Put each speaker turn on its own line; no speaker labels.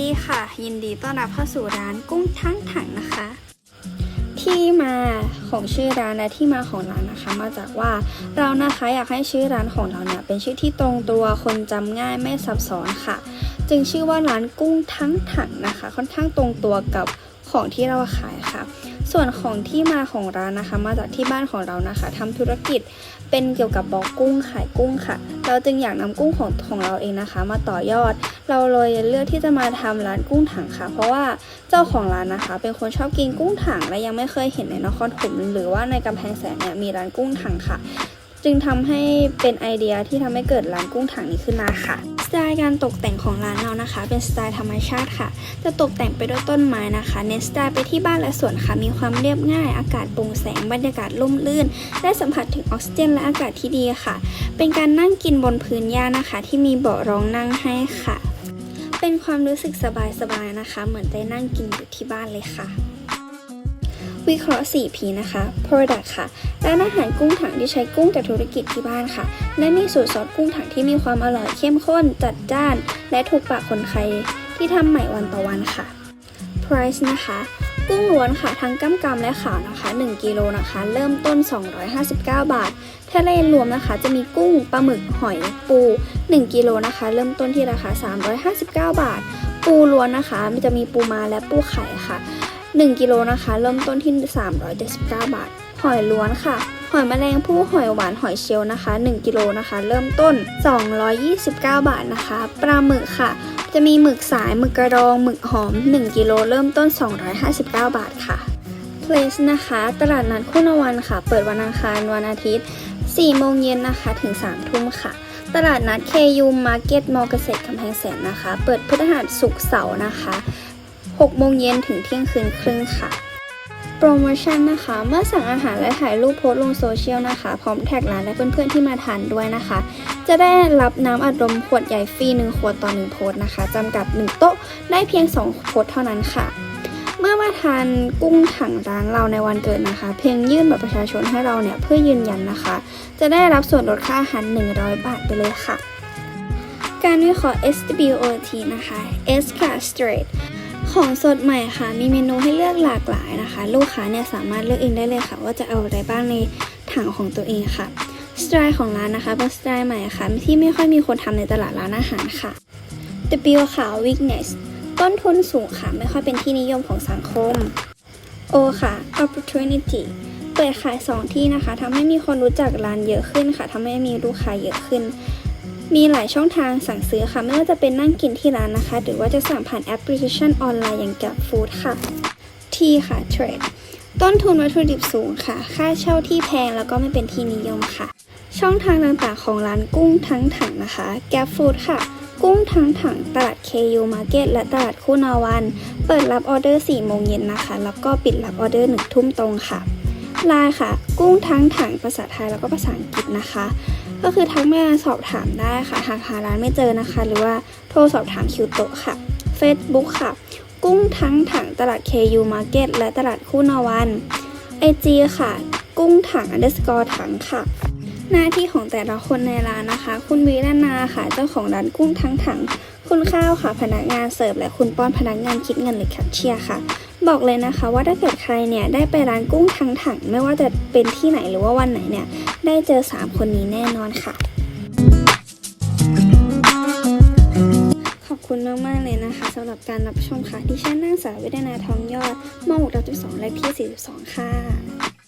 ดีค่ะ ยินดีต้อนรับเข้าสู่ร้านกุ้งทั้งถังนะคะ ที่มาของชื่อร้านและที่มาของร้านนะคะ มาจากว่าเรานะคะอยากให้ชื่อร้านของเราเนี่ยเป็นชื่อที่ตรงตัวคนจำง่ายไม่ซับซ้อนค่ะ จึงชื่อว่าร้านกุ้งทั้งถังนะคะ ค่อนข้างตรงตัวกับของที่เราขายค่ะ ส่วนของที่มาของร้านนะคะ มาจากที่บ้านของเรานะคะทำธุรกิจเป็นเกี่ยวกับบอกกุ้งขายกุ้งค่ะ เราจึงอยากนำกุ้งของของเราเองนะคะ มาต่อยอด เราเลยเลือกที่จะมาทำร้านกุ้งถังค่ะ เพราะว่าเจ้าของร้านนะคะ เป็นคนชอบกินกุ้งถังและยังไม่เคยเห็นในนครถมหรือว่าในกำแพงแสนเนี่ยมีร้านกุ้งถังค่ะ จึงทำให้เป็นไอเดียที่ทำให้เกิดร้านกุ้งถังนี้ขึ้นมาค่ะ ไตล์การตกแต่งของร้านเรานะคะ เป็นสไตล์ธรรมชาติค่ะ จะตกแต่งไปด้วยต้นไม้นะคะ เน้นสไตล์ไปที่บ้านและสวนค่ะ มีความเรียบง่าย อากาศโปร่งแสง บรรยากาศร่มรื่น ได้สัมผัสถึงออกซิเจนและอากาศที่ดีค่ะ เป็นการนั่งกินบนพื้นหญ้านะคะ ที่มีเบาะรองนั่งให้ค่ะ เป็นความรู้สึกสบายๆนะคะ เหมือนได้นั่งกินอยู่ที่บ้านเลยค่ะ วิเคราะห์ 4P นะคะ Product ค่ะ ร้านอาหารกุ้งถังที่ใช้กุ้งจากธุรกิจที่บ้านค่ะ และมีสูตรซอสกุ้งถังที่มีความอร่อยเข้มข้น จัดจ้าน และถูกปากคนไทยที่ทำใหม่วันต่อวันค่ะ Price นะคะ กุ้งล้วนค่ะ ทั้งก้ำกำและขาวนะคะ 1 กิโลนะคะ เริ่มต้น 259 บาท ทะเลรวมนะคะ จะมีกุ้ง ปลาหมึก หอย ปู 1 กิโลนะคะ เริ่มต้นที่ราคา 359 บาท ปูล้วนนะคะ มันจะมีปูมาและปูไข่ค่ะ 1กิโลนะคะ เริ่มต้นที่ 379 บาท หอยล้วนค่ะ หอยแมลงภู่หอยหวานหอยเชลนะคะ 1กิโลนะคะ เริ่มต้น 229 บาทนะคะ ปลาหมึกค่ะ จะมีหมึกสายหมึกกระดองหมึกหอม 1กิโลเริ่มต้น 259 บาทค่ะ Place นะคะ ตลาดนัดคุณวันค่ะ เปิดวันอังคารวันอาทิตย์4โมงเย็นนะคะถึง3ทุ่มค่ะ ตลาดนัด KU Market มอเกษตรกำแพงแสนนะคะ เปิดพฤหัสศุกร์เสาร์นะคะ 6 โมงเย็นถึงเที่ยงคืนครึ่งค่ะ โปรโมชั่นนะคะ เมื่อสั่งอาหารและถ่ายรูปโพสต์ลงโซเชียลนะคะ พร้อมแท็กร้านและเพื่อนๆที่มาทานด้วยนะคะ จะได้รับน้ำอัดลมขวดใหญ่ฟรี1ขวดต่อ 1 โพสต์นะคะจำกัด 1 โต๊ะได้เพียง 2 โพสต์เท่านั้นค่ะเมื่อมาทานกุ้งถังร้านเราในวันเกิดนะคะ เพียงยื่นบัตรประชาชนให้เราเนี่ยเพื่อยืนยันนะคะ จะได้รับส่วนลดค่าอาหาร 100 บาทไปเลยค่ะ การวิเคราะห์ SWOT นะคะ S ค่ะ straight ของสดใหม่ค่ะ มีเมนูให้เลือกหลากหลายนะคะ ลูกค้าเนี่ยสามารถเลือกเองได้เลยค่ะ ว่าจะเอาอะไรบ้างในถังของตัวเองค่ะ สไตล์ของร้านนะคะเป็นสไตล์ใหม่ค่ะ ที่ไม่ค่อยมีคนทำในตลาดร้านอาหารค่ะ W ค่ะ weakness ต้นทุนสูงค่ะ ไม่ค่อยเป็นที่นิยมของสังคม O ค่ะ opportunity เปิดขาย 2 ที่นะคะทำให้มีคนรู้จักร้านเยอะขึ้นค่ะทำให้มีลูกค้าเยอะขึ้น มีหลายช่องทางสั่งซื้อค่ะ ไม่ว่าจะเป็นนั่งกินที่ร้านนะคะ หรือว่าจะสั่งผ่านแอปพลิเคชันออนไลน์อย่าง Grab Food ค่ะ T ค่ะ Trade ต้นทุนวัตถุดิบสูงค่ะ ค่าเช่าที่แพงแล้วก็ไม่เป็นที่นิยมค่ะ ช่องทางต่างๆของร้านกุ้งทั้งถังนะคะ Grab Food ค่ะ กุ้งทั้งถังตลาด KU Market และตลาดคู่นาวัน เปิดรับออเดอร์ 4 โมงเย็นนะคะ แล้วก็ปิดรับออเดอร์ 1 ทุ่มตรงค่ะไลน์ค่ะ กุ้งทั้งถังภาษาไทยแล้วก็ภาษาอังกฤษนะคะ ก็คือทักมาสอบถามได้ค่ะ หากหาร้านไม่เจอนะคะ หรือว่าโทรสอบถามคิวโตะค่ะ Facebook ค่ะ กุ้งทั้งถังตลาด KU Market และตลาดคู่นวัน IG ค่ะ กุ้งถัง underscore ถังค่ะ หน้าที่ของแต่ละคนในร้านนะคะ คุณวีรนาค่ะ เจ้าของร้านกุ้งทั้งถัง คุณข้าวค่ะ พนักงานเสิร์ฟและคุณป้อนพนักงานคิดเงินหรือแคชเชียร์ค่ะ บอกเลยนะคะว่าถ้าเกิดใครเนี่ยได้ไปร้านกุ้งทั้งถัง ไม่ว่าจะเป็นที่ไหนหรือว่าวันไหนเนี่ย ได้เจอ 3 คนนี้แน่นอนค่ะขอบคุณมาก ๆ เลยนะคะสำหรับการรับชมค่ะ ดิฉันนางสาววิดานาทองยอดม .6 12 และพี่ 42 ค่ะ